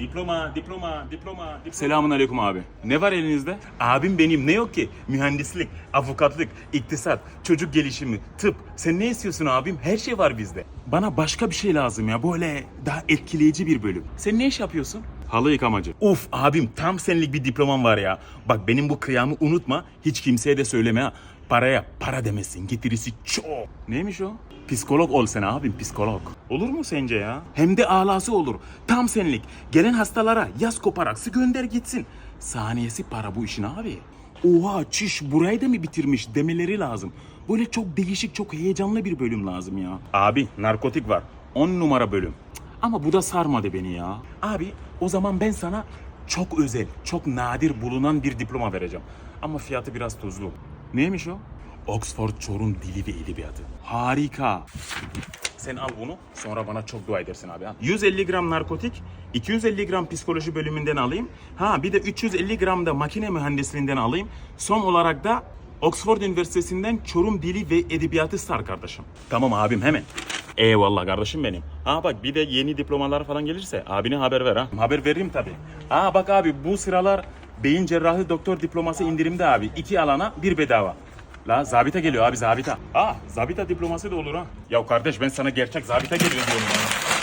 Diploma, diploma, diploma, diploma. Selamun aleyküm abi. Ne var elinizde? Abim benim ne yok ki? Mühendislik, avukatlık, iktisat, çocuk gelişimi, tıp. Sen ne istiyorsun abim? Her şey var bizde. Bana başka bir şey lazım ya. Böyle daha etkileyici bir bölüm. Sen ne iş yapıyorsun? Halı yıkamacı. Uf abim tam senlik bir diplomam var ya. Bak benim bu kıyamı unutma. Hiç kimseye de söyleme ha. Paraya para demesin. Getirisi çok. Neymiş o? Psikolog ol sen abim psikolog. Olur mu sence ya? Hem de alası olur. Tam senlik. Gelen hastalara yaz koparaksı gönder gitsin. Saniyesi para bu işin abi. Oha çiş burayı da mı bitirmiş demeleri lazım. Böyle çok değişik çok heyecanlı bir bölüm lazım ya. Abi narkotik var. 10 numara bölüm. Ama bu da sarmadı beni ya. Abi o zaman ben sana çok özel, çok nadir bulunan bir diploma vereceğim. Ama fiyatı biraz tuzlu. Neymiş o? Oxford Çorum Dili ve Edebiyatı. Harika. Sen al bunu sonra bana çok dua edersin abi. ha. 150 gram narkotik, 250 gram psikoloji bölümünden alayım. Ha bir de 350 gram da makine mühendisliğinden alayım. Son olarak da Oxford Üniversitesi'nden Çorum Dili ve Edebiyatı sar kardeşim. Tamam abim hemen. Eyvallah kardeşim benim. Ha bak bir de yeni diplomalar falan gelirse abine haber ver ha. Haber veririm tabii. Ha bak abi bu sıralar beyin cerrahı doktor diploması indirimde abi. İki alana bir bedava. La zabita geliyor abi zabita. Aa zabita diploması da olur ha. Ya kardeş ben sana gerçek zabita geliyor diyorum ya.